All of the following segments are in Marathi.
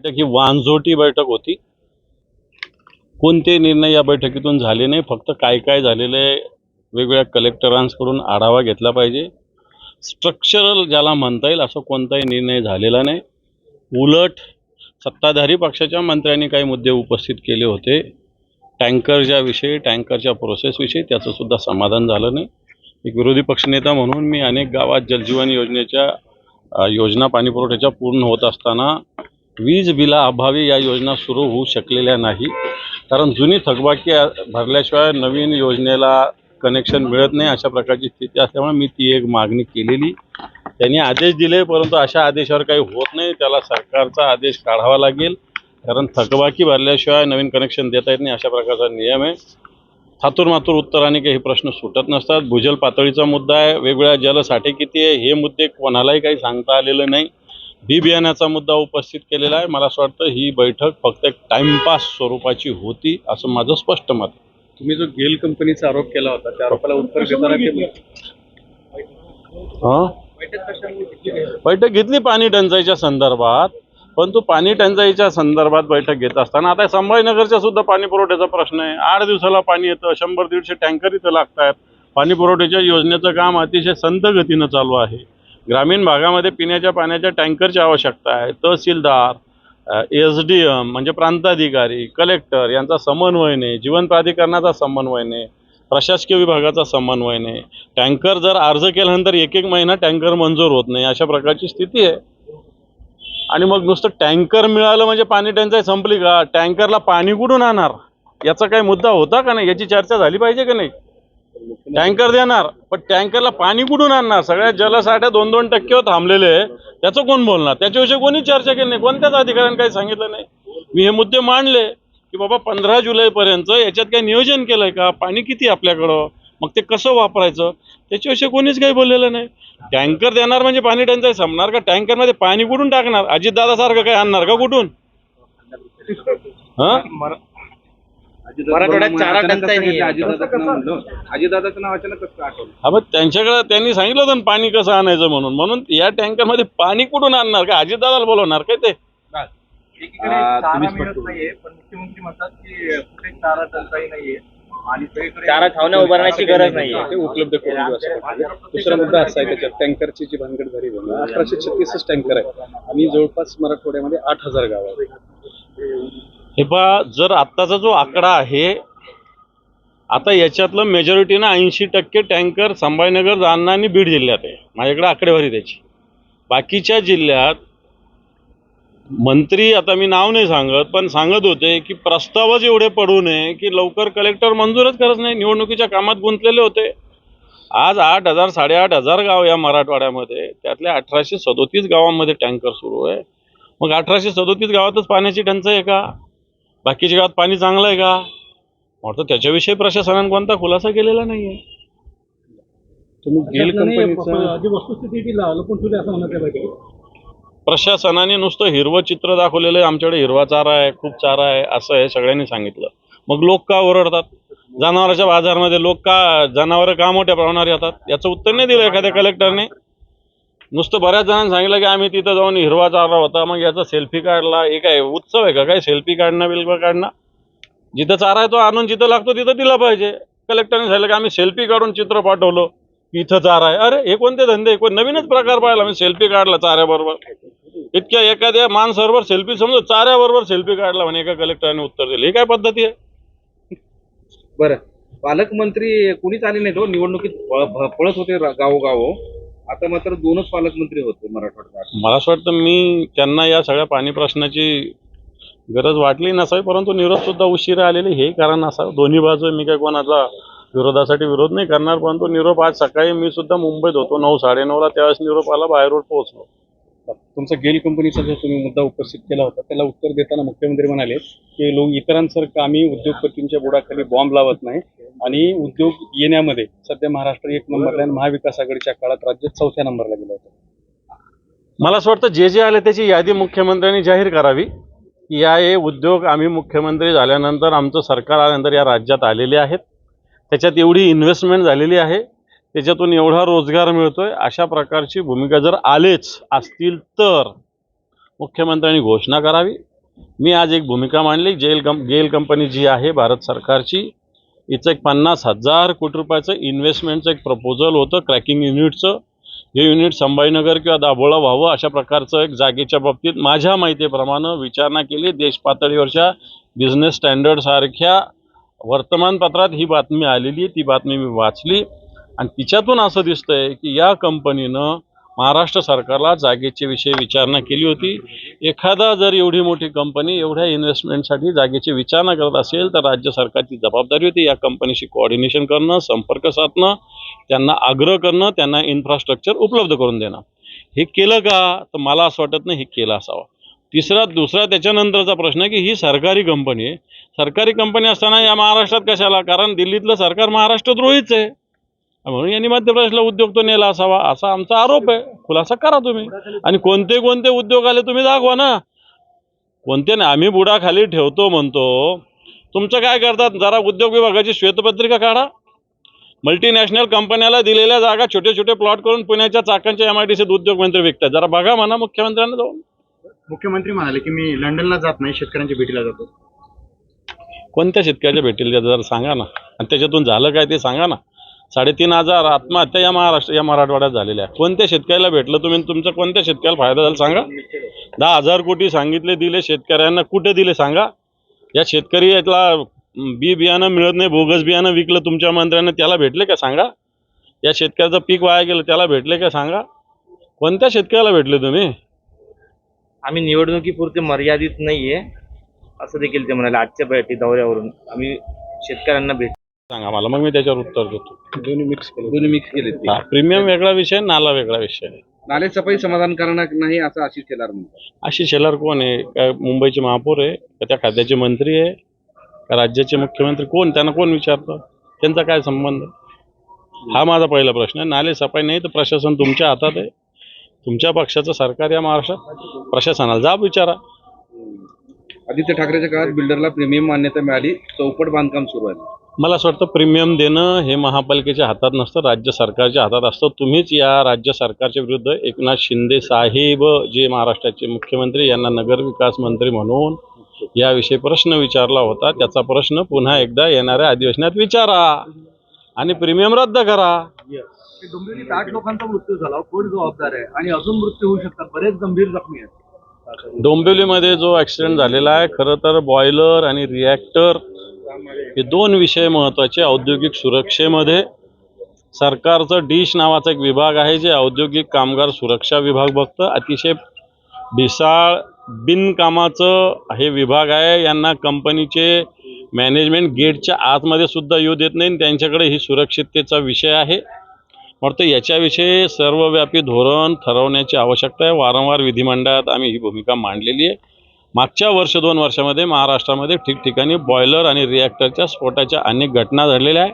बैठक ही वांझोटी बैठक होती. कोणते निर्णय या बैठकीतून झाले नाही फक्त काय काय झालेले वेगवेगळ्या कलेक्टरांकडून आढावा घेतला पाहिजे. स्ट्रक्चरल ज्याला म्हणता येईल असं कोणताही निर्णय झालेला नाही. उलट सत्ताधारी पक्षाच्या मंत्र्यांनी काही मुद्दे उपस्थित केले होते. टँकरच्या विषयी टँकरच्या प्रोसेसविषयी त्याचं सुद्धा समाधान झालं नाही. एक विरोधी पक्षनेता म्हणून मी अनेक गावात जलजीवन योजनेच्या योजना पाणीपुरवठ्याच्या पूर्ण होत असताना वीज बिला अभावी या योजना सुरू होऊ शकलेल्या नाही. कारण जुनी थकबाकी भरल्याशिवाय नवीन योजनेला कनेक्शन मिळत नाही अशा प्रकारची स्थिती असल्यामुळे मी ती एक मागणी केलेली. त्यांनी आदेश दिले परंतु अशा आदेशावर काही होत नाही. त्याला सरकारचा आदेश काढावा लागेल. कारण थकबाकी भरल्याशिवाय नवीन कनेक्शन देता येत नाही अशा प्रकारचा नियम आहे. थातूर मातूर उत्तराने काही प्रश्न सुटत नसतात. भूजल पातळीचा मुद्दा आहे. वेगवेगळ्या जलसाठे किती आहे हे मुद्दे कोणालाही काही सांगता आलेलं नाही. बी बियाण्याचा मुद्दा उपस्थित केलेला आहे. मला असं वाटतं ही बैठक फक्त एक टाइमपास स्वरूपाची होती असं माझं स्पष्ट मत. तुम्ही जो गेल कंपनीचा आरोप केला होता त्या आरोपाला उत्तर देताना ते हं? बैठक घेतली? पाणी टंचाईच्या संदर्भात परंतु पाणी टंचाईच्या संदर्भात बैठक घेत असताना आता संभाजीनगरच्या सुद्धा पाणी पुरवठ्याचा प्रश्न आहे. आठ दिवसाला पाणी येतं शंभर दीडशे टँकर इथं लागत आहेत पाणी पुरवठ्याच्या योजनेचं काम अतिशय संत गतीनं चालू आहे. ग्रामीण भागामध्ये पिण्याच्या पाण्याच्या टँकरची आवश्यकता आहे. तहसीलदार एस डी एम म्हणजे प्रांताधिकारी कलेक्टर यांचा समन्वय नाही जीवन प्राधिकरणाचा समन्वय नाही प्रशासकीय विभागाचा समन्वय टँकर जर अर्ज केल्यानंतर एक एक महिना टँकर मंजूर होत नाही अशा प्रकारची स्थिती आहे. आणि मग नुसतं टँकर मिळालं म्हणजे पाणी टंचाई संपली का? टँकरला पाणी कुठून आणणार? याचा काही मुद्दा होता का नाही? याची चर्चा झाली पाहिजे का नाही? टँकर देणार पण टँकरला पाणी कुठून आणणार? सगळ्या जलसाठ्या दोन दोन टक्केवर थांबलेले आहे. त्याचं कोण बोलणार? त्याच्याविषयी कोणी चर्चा केली नाही. कोणत्याच अधिकाऱ्यांनी काही सांगितलं नाही? मी हे मुद्दे मांडले की बाबा पंधरा जुलैपर्यंत याच्यात काही नियोजन केलं आहे का? पाणी किती आपल्याकडं? मग ते कसं वापरायचं? त्याच्याविषयी कोणीच काही बोललेलं नाही. टँकर देणार म्हणजे पाणी टंचाई संपणार का? टँकरमध्ये पाणी कुठून टाकणार? अजितदादासारखं काही आणणार का कुठून? हां? मराठवाड्यात चारा टंचाई नाहीये. अजितदादाचं नाव अचानक कसं आठवलं? हा मग त्यांच्याकडे त्यांनी सांगितलं होतं ना पाणी कसं आणायचं म्हणून. म्हणून या टँकरमध्ये पाणी कुठून आणणार का? अजितदादाला बोलवणार काय ते? एकीकडे आ, चारा तुम्ही मिळत स्पष्ट नाहीये पण मुख्यमंत्री म्हणतात की कुठे चारा टंचाई नाहीये. आणि सगळीकडे चारा छावण्या उभारण्याची गरज नाहीये. ते उपलब्ध करून देऊ असं. दुसरा मुद्दा असा आहे त्याच्यात टँकरची जी भानगड झाली अठराशे छत्तीसच टँकर आहे. आणि जवळपास मराठवाड्यामध्ये आठ हजार गाव आहेत. हे पहा जर आत्ताचा जो आकडा आहे आता याच्यातलं मेजॉरिटीनं ऐंशी टक्के टँकर संभाजीनगर जालना आणि बीड जिल्ह्यात आहे. माझ्याकडे आकडेवारी त्याची. बाकीच्या जिल्ह्यात मंत्री आता मी नाव नाही सांगत पण सांगत होते की प्रस्तावच एवढे पडू नये की लवकर कलेक्टर मंजूरच करत नाही. निवडणुकीच्या कामात गुंतलेले होते. आज आठ हजार साडेआठ हजार गाव या मराठवाड्यामध्ये त्यातल्या अठराशे सदोतीस गावांमध्ये टँकर सुरू आहे. मग अठराशे सदोतीस गावातच पाण्याची टंचाई आहे का? बाकीच्या गावात पाणी चांगलं आहे का? वाटतं त्याच्याविषयी प्रशासनाने कोणता खुलासा केलेला नाही आहे तुम्ही गेल कंपनीचा जी वस्तुस्थिती ती लपून ठेवली असं म्हणत आहे बैठकीत प्रशासनाने नुसतं हिरवं चित्र दाखवलेलं आहे आमच्याकडे हिरवा चारा आहे खूप चारा आहे असं आहे सगळ्यांनी सांगितलं. मग लोक का ओरडतात? जनावरांच्या बाजारमध्ये लोक का जनावरं का मोठ्या प्रमाणावर येतात? याचं उत्तर नाही दिलं एखाद्या कलेक्टरने नुसतं बऱ्याच जणांनी सांगितलं की आम्ही तिथं जाऊन हिरवा चारा होता मग याचा सेल्फी काढला. हे काय उत्सव आहे का? काय सेल्फी काढणं बिल्फी काढणं? जिथं चारा आहे तो आणून जिथं लागतो तिथं दिला पाहिजे. कलेक्टरने सांगितलं की आम्ही सेल्फी काढून चित्र पाठवलं. इथं चारा आहे. अरे हे कोणते धंदे? कोण नवीनच प्रकार पाहिला मी सेल्फी काढला चाऱ्याबरोबर. इतक्या एखाद्या माणसाबरोबर सेल्फी समजा चाऱ्याबरोबर सेल्फी काढला म्हणे एका कलेक्टरने उत्तर दिलं. ही काय पद्धती आहे? बरं. पालकमंत्री कुणीच आले नाही तो हो, निवडणुकीत पळत होते गावोगाव. आता मात्र दोनच पालकमंत्री होते मराठवाड्यात. मला असं वाटतं मी त्यांना या सगळ्या पाणी प्रश्नाची गरज वाटली नसावी परंतु निरोप सुद्धा उशिरा आलेले हे कारण असावं. दोन्ही बाजू मी काय कोणाचा विरोधासाठी विरोध नाही करणार परंतु निरोप आज सकाळी मी सुद्धा मुंबईत होतो. नऊ साडेनऊला त्यावेळेस निरोप आला बाहेर रोड पोहोचलो. तुमचा गेल कंपनीचा जो तुम्ही मुद्दा उपस्थित केला होता त्याला उत्तर देताना मुख्यमंत्री म्हणाले की लोक इतरांसारखं आम्ही उद्योगपतींच्या बुडाखाली बॉम्ब लावत नाही आणि उद्योग येण्यामध्ये सध्या महाराष्ट्र एक नंबरला आणि महाविकास आघाडीच्या काळात राज्यात चौथ्या नंबरला गेलं होतं. मला असं वाटतं जे जे आले त्याची यादी मुख्यमंत्र्यांनी जाहीर करावी. की या हे उद्योग आम्ही मुख्यमंत्री झाल्यानंतर आमचं सरकार आल्यानंतर या राज्यात आलेले आहेत. त्याच्यात एवढी इन्व्हेस्टमेंट झालेली आहे. त्याच्यातून एवढा रोजगार मिळतोय अशा प्रकारची भूमिका जर आलेच असतील तर मुख्यमंत्र्यांनी घोषणा करावी. मी आज एक भूमिका मांडली. जेल कं गेल कंपनी जी आहे भारत सरकारची हिचं एक पन्नास हजार कोटी रुपयाचं इन्व्हेस्टमेंटचं एक प्रपोजल होतं क्रॅकिंग युनिटचं हे युनिट संभाजीनगर किंवा दाभोळा व्हावं अशा प्रकारचं एक जागेच्या बाबतीत माझ्या माहितीप्रमाणे विचारणा केली. देश पातळीवरच्या बिझनेस स्टँडर्डसारख्या वर्तमानपत्रात ही बातमी आलेली ती बातमी मी वाचली. आणि तिच्यातून असं दिसतंय की या कंपनीनं महाराष्ट्र सरकारला जागेच्या विषयी विचारणा केली होती. एखादा जर एवढी मोठी कंपनी एवढ्या इन्व्हेस्टमेंटसाठी जागेची विचारणा करत असेल तर राज्य सरकारची जबाबदारी होती या कंपनीशी कोऑर्डिनेशन करणं संपर्क साधणं त्यांना आग्रह करणं त्यांना इन्फ्रास्ट्रक्चर उपलब्ध करून देणं. हे केलं का? तर मला असं वाटत नाही हे केलं असावं. तिसरा दुसरा त्याच्यानंतरचा प्रश्न आहे की ही सरकारी कंपनी आहे. सरकारी कंपनी असताना या महाराष्ट्रात कशाला? कारण दिल्लीतलं सरकार महाराष्ट्रद्रोहीच आहे. म्हणून यांनी मध्य प्रदेशला उद्योग तो नेला असावा असा आमचा आरोप आहे. खुलासा करा तुम्ही. आणि कोणते कोणते उद्योग आले तुम्ही दाखवा ना. कोणते नाही आम्ही बुडाखाली ठेवतो म्हणतो. तुमचं काय करतात जरा उद्योग विभागाची श्वेतपत्रिका काढा. मल्टीनॅशनल कंपन्याला दिलेल्या जागा छोटे छोटे प्लॉट करून पुण्याच्या चाकांच्या एम आय डी सीत उद्योगमंत्री विकतात. जरा बघा म्हणा मुख्यमंत्र्यांना जाऊन. मुख्यमंत्री म्हणाले की मी लंडनला जात नाही शेतकऱ्यांच्या भेटीला जातो. कोणत्या शेतकऱ्याच्या भेटीला जरा सांगा ना. आणि त्याच्यातून झालं काय ते सांगा ना. साडेतीन हजार आत्महत्या या महाराष्ट्र या मराठवाड्यात झालेल्या आहे कोणत्या शेतकऱ्याला भेटलं तुम्ही तुमचा कोणत्या शेतकऱ्याला फायदा झाला सांगा. दहा हजार कोटी सांगितले दिले शेतकऱ्यांना कुठे दिले सांगा. या शेतकरी यातला बी बियाणं मिळत नाही बोगस बियाणं विकलं तुमच्या मंत्र्यांना त्याला भेटले का सांगा. या शेतकऱ्याचं पीक वाया गेलं त्याला भेटले का सांगा. कोणत्या शेतकऱ्याला भेटले तुम्ही? आम्ही निवडणुकीपुरते मर्यादित नाहीये असं देखील ते म्हणाले आजच्या बैठी दौऱ्यावरून. आम्ही शेतकऱ्यांना भेट सांगा मला मग मी त्याच्यावर उत्तर देतो. दोन्ही मिक्स केले. दोन्ही मिक्स केले हा प्रीमियम वेगळा विषय नाला वेगळा विषय. आहे नाले सफाई समाधानकारक नाही असं आशिष शेलार म्हणतात. आशिष शेलार कोण आहे? काय मुंबईचे महापौर आहे? का त्या खात्याचे मंत्री आहे? का राज्याचे मुख्यमंत्री कोण? त्यांना कोण विचारतं? त्यांचा काय संबंध? हा माझा पहिला प्रश्न आहे. नाले सफाई नाही तर प्रशासन तुमच्या हातात आहे. तुमच्या पक्षाचं सरकार या महाराष्ट्रात प्रशासनाला जाब विचारा. आदित्य ठाकरेच्या काळात बिल्डरला प्रीमियम मान्यता मिळाली. चौपट बांधकाम सुरू आहे. मला असं वाटतं प्रीमियम देणं हे महापालिकेच्या हातात नसतं राज्य सरकारच्या हातात असतं. तुम्हीच या राज्य सरकारच्या विरुद्ध एकनाथ शिंदे साहेब जे महाराष्ट्राचे मुख्यमंत्री यांना नगरविकास मंत्री म्हणून याविषयी प्रश्न विचारला होता. त्याचा प्रश्न पुन्हा एकदा येणाऱ्या अधिवेशनात विचारा आणि प्रीमियम रद्द करा. डोंबिवलीत आठ लोकांचा मृत्यू झाला कोण जबाबदार आहे? आणि अजून मृत्यू होऊ शकतात बरेच गंभीर जखमी आहेत. डोंबिवलीमध्ये जो ॲक्सिडेंट झालेला आहे खरं तर बॉयलर आणि रिॲक्टर हे दोन विषय महत्त्वाचे औद्योगिक सुरक्षेमध्ये सरकारचं डिश नावाचा एक विभाग आहे जे औद्योगिक कामगार सुरक्षा विभाग बघतं. अतिशय भिसाळ बिनकामाचं हे विभाग आहे. यांना कंपनीचे मॅनेजमेंट गेटच्या आतमध्ये सुद्धा येऊ देत नाही आणि त्यांच्याकडे ही सुरक्षिततेचा विषय आहे. वाटतं याच्याविषयी सर्वव्यापी धोरण ठरवण्याची आवश्यकता आहे. वारंवार विधिमंडळात आम्ही ही भूमिका मांडलेली आहे. मागच्या वर्ष दोन वर्षामध्ये महाराष्ट्रामध्ये ठिकठिकाणी बॉयलर आणि रिॲक्टरच्या स्फोटाच्या अनेक घटना घडलेल्या आहे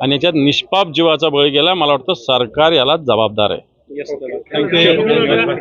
आणि याच्यात निष्पाप जीवाचा बळी गेला. मला वाटतं सरकार याला जबाबदार आहे. थँक्यू